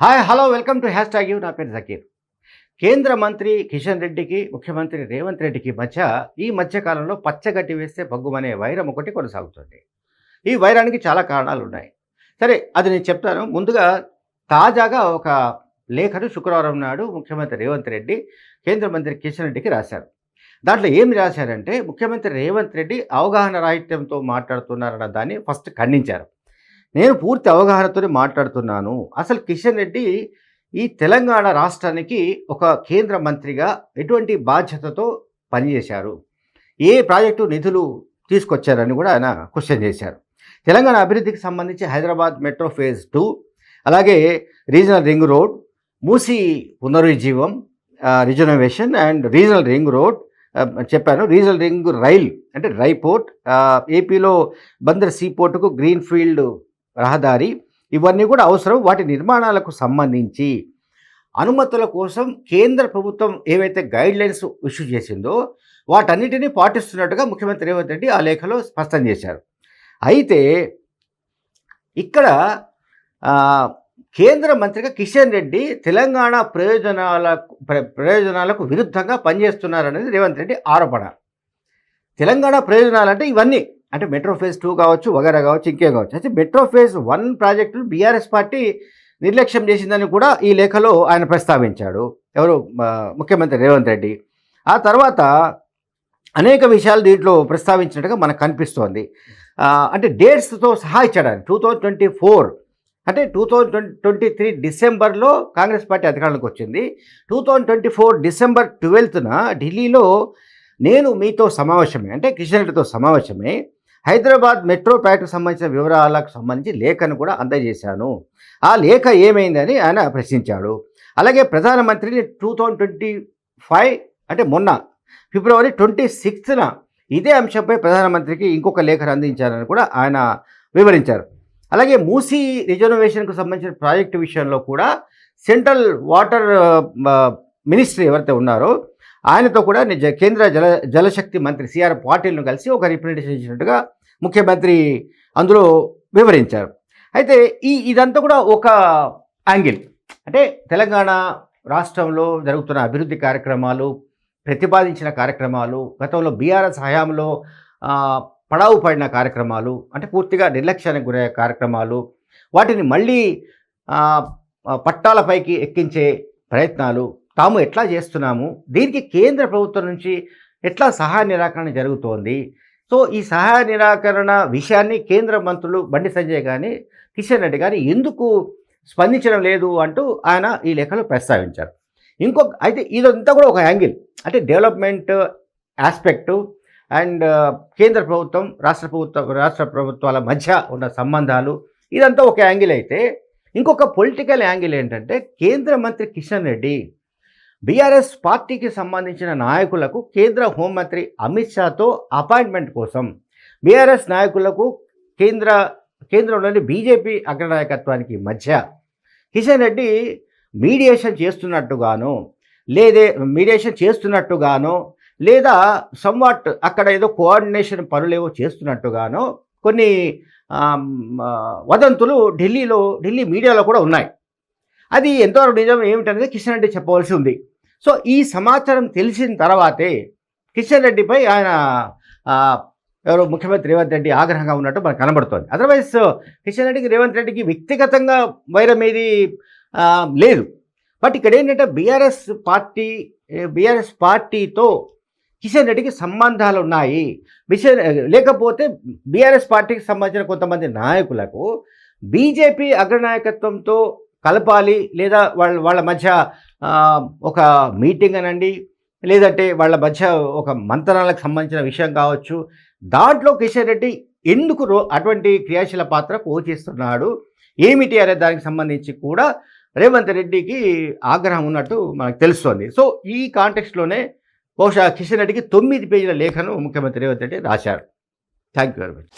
Hi hello welcome to hashtag U నా పేరు జకీర్. కేంద్ర మంత్రి కిషన్ రెడ్డికి ముఖ్యమంత్రి రేవంత్ రెడ్డికి మధ్య ఈ మధ్య కాలంలో పచ్చగడ్డి వేస్తే బగ్గుమనే వైరం ఒకటి కొనసాగుతుంది. ఈ వైరానికి చాలా కారణాలు ఉన్నాయి. సరే అది నేను చెప్తాను. ముందుగా తాజాగా ఒక లేఖను శుక్రవారం నాడు ముఖ్యమంత్రి రేవంత్ రెడ్డి కేంద్ర మంత్రి కిషన్ రెడ్డికి రాశారు. దాంట్లో ఏమి రాశారంటే ముఖ్యమంత్రి రేవంత్ రెడ్డి అవగాహన రాహిత్యంతో మాట్లాడుతున్నారన్న దాన్ని ఫస్ట్ ఖండించారు. నేను పూర్తి అవగాహనతోనే మాట్లాడుతున్నాను. అసలు కిషన్ రెడ్డి ఈ తెలంగాణ రాష్ట్రానికి ఒక కేంద్ర మంత్రిగా ఎటువంటి బాధ్యతతో పనిచేశారు? ఏ ప్రాజెక్టు నిధులు తీసుకొచ్చారని కూడా ఆయన క్వశ్చన్ చేశారు. తెలంగాణ అభివృద్ధికి సంబంధించి హైదరాబాద్ మెట్రో ఫేజ్ టూ అలాగే regional ring road Musi పునరుజ్జీవం reservation and regional ring road చెప్పాను రీజనల్ రింగ్ రైల్ అంటే రైపోర్ట్ ఏపీలో బందర్ సీపోర్టుకు గ్రీన్ ఫీల్డ్ రహదారి ఇవన్నీ కూడా అవసరం. వాటి నిర్మాణాలకు సంబంధించి అనుమతుల కోసం కేంద్ర ప్రభుత్వం ఏవైతే గైడ్ లైన్స్ ఇష్యూ చేసిందో వాటన్నిటినీ పాటిస్తున్నట్టుగా ముఖ్యమంత్రి రేవంత్ రెడ్డి ఆ లేఖలో స్పష్టం చేశారు. అయితే ఇక్కడ కేంద్ర మంత్రిగా కిషన్ రెడ్డి తెలంగాణ ప్రయోజనాలకు ప్ర- ప్రయోజనాలకు విరుద్ధంగా పనిచేస్తున్నారనేది రేవంత్ రెడ్డి ఆరోపణ. తెలంగాణ ప్రయోజనాలు అంటే ఇవన్నీ. అంటే మెట్రో ఫేజ్ టూ కావచ్చు వగేరా కావచ్చు ఇంకే కావచ్చు. అయితే మెట్రో ఫేజ్ వన్ ప్రాజెక్టును బీఆర్ఎస్ పార్టీ నిర్లక్ష్యం చేసిందని కూడా ఈ లేఖలో ఆయన ప్రస్తావించాడు. ఎవరు? ముఖ్యమంత్రి రేవంత్ రెడ్డి. ఆ తర్వాత అనేక విషయాలు దీంట్లో ప్రస్తావించినట్టుగా మనకు కనిపిస్తోంది. అంటే డేట్స్తో సహా ఇచ్చాడు ఆయన టూ థౌజండ్ ట్వంటీ ఫోర్ అంటే two thousand twenty twenty three డిసెంబర్లో కాంగ్రెస్ పార్టీ అధికారంలోకి వచ్చింది. Two thousand twenty four December ట్వెల్త్న ఢిల్లీలో నేను మీతో సమావేశమే. అంటే కిషన్ రెడ్డితో సమావేశమే. హైదరాబాద్ మెట్రో ప్రాజెక్టుకు సంబంధించిన వివరాలకు సంబంధించి లేఖను కూడా అందజేశాను. ఆ లేఖ ఏమైందని ఆయన ప్రశ్నించాడు. అలాగే ప్రధానమంత్రిని టూ థౌజండ్ ట్వంటీ ఫైవ్ అంటే మొన్న ఫిబ్రవరి ట్వంటీ సిక్స్త్న ఇదే అంశంపై ప్రధానమంత్రికి ఇంకొక లేఖను అందించారని కూడా ఆయన వివరించారు. అలాగే మూసీ రిజర్వేషన్కు సంబంధించిన ప్రాజెక్టు విషయంలో కూడా సెంట్రల్ వాటర్ మినిస్ట్రీ ఎవరైతే ఉన్నారో ఆయనతో కూడా నిజ కేంద్ర జల జలశక్తి మంత్రి సిఆర్ పాటిల్ను కలిసి ఒక రిప్రజెంటేషన్ ఇచ్చినట్టుగా ముఖ్యమంత్రి అందులో వివరించారు. అయితే ఈ ఇదంతా కూడా ఒక యాంగిల్. అంటే తెలంగాణ రాష్ట్రంలో జరుగుతున్న అభివృద్ధి కార్యక్రమాలు ప్రతిపాదించిన కార్యక్రమాలు గతంలో బీఆర్ఎస్ హయాంలో పడావు పడిన కార్యక్రమాలు అంటే పూర్తిగా నిర్లక్ష్యానికి గురయ్యే కార్యక్రమాలు వాటిని మళ్ళీ పట్టాలపైకి ఎక్కించే ప్రయత్నాలు తాము ఎట్లా చేస్తున్నాము దీనికి కేంద్ర ప్రభుత్వం నుంచి ఎట్లా సహాయ నిరాకరణ జరుగుతోంది సో ఈ సహాయ నిరాకరణ విషయాన్ని కేంద్ర మంత్రులు బండి సంజయ్ కానీ కిషన్ రెడ్డి కానీ ఎందుకు స్పందించడం లేదు అంటూ ఆయన ఈ లేఖలో ప్రస్తావించారు. ఇంకొక అయితే ఇదంతా కూడా ఒక యాంగిల్. అంటే డెవలప్మెంట్ ఆస్పెక్టు అండ్ కేంద్ర ప్రభుత్వం రాష్ట్ర ప్రభుత్వం రాష్ట్ర ప్రభుత్వాల మధ్య ఉన్న సంబంధాలు ఇదంతా ఒక యాంగిల్ అయితే ఇంకొక పొలిటికల్ యాంగిల్ ఏంటంటే కేంద్ర మంత్రి కిషన్ రెడ్డి బీఆర్ఎస్ పార్టీకి సంబంధించిన నాయకులకు కేంద్ర హోంమంత్రి అమిత్ షాతో అపాయింట్మెంట్ కోసం. బీఆర్ఎస్ నాయకులకు కేంద్ర కేంద్రంలోని బీజేపీ అగ్రనాయకత్వానికి మధ్య కిషన్ రెడ్డి మీడియేషన్ చేస్తున్నట్టుగాను లేదే మీడియేషన్ చేస్తున్నట్టుగానో లేదా సమ్వాట్ అక్కడ ఏదో కోఆర్డినేషన్ పనులేవో చేస్తున్నట్టుగానో కొన్ని వదంతులు ఢిల్లీలో ఢిల్లీ మీడియాలో కూడా ఉన్నాయి. అది ఎంతవరకు నిజం ఏమిటనేది కిషన్ రెడ్డి చెప్పవలసి ఉంది. సో ఈ సమాచారం తెలిసిన తర్వాతే కిషన్ రెడ్డిపై ఆయన ఎవరో ఎవరు ముఖ్యమంత్రి రేవంత్ రెడ్డి ఆగ్రహంగా ఉన్నట్టు మనకు కనబడుతోంది. అదర్వైజ్ కిషన్ రెడ్డికి రేవంత్ రెడ్డికి వ్యక్తిగతంగా వైరం ఏది లేదు. బట్ ఇక్కడ ఏంటంటే బీఆర్ఎస్ పార్టీ బీఆర్ఎస్ పార్టీతో కిషన్ రెడ్డికి సంబంధాలు ఉన్నాయి. విషయం లేకపోతే బీఆర్ఎస్ పార్టీకి సంబంధించిన కొంతమంది నాయకులకు బీజేపీ అగ్రనాయకత్వంతో కలపాలి లేదా వాళ్ళ వాళ్ళ మధ్య ఒక మీటింగ్ అనండి లేదంటే వాళ్ళ మధ్య ఒక మంతనాలకు సంబంధించిన విషయం కావచ్చు. దాంట్లో కిషన్ రెడ్డి ఎందుకు రో అటువంటి క్రియాశీల పాత్ర పోషిస్తున్నాడు? ఏమిటి అనే దానికి సంబంధించి కూడా రేవంత్ రెడ్డికి ఆగ్రహం ఉన్నట్టు మనకు తెలుస్తోంది. సో ఈ కాంటెక్స్ట్లోనే బహుశా కిషన్ రెడ్డికి తొమ్మిది పేజీల లేఖను ముఖ్యమంత్రి రేవంత్ రెడ్డి రాశారు. Thank you very much.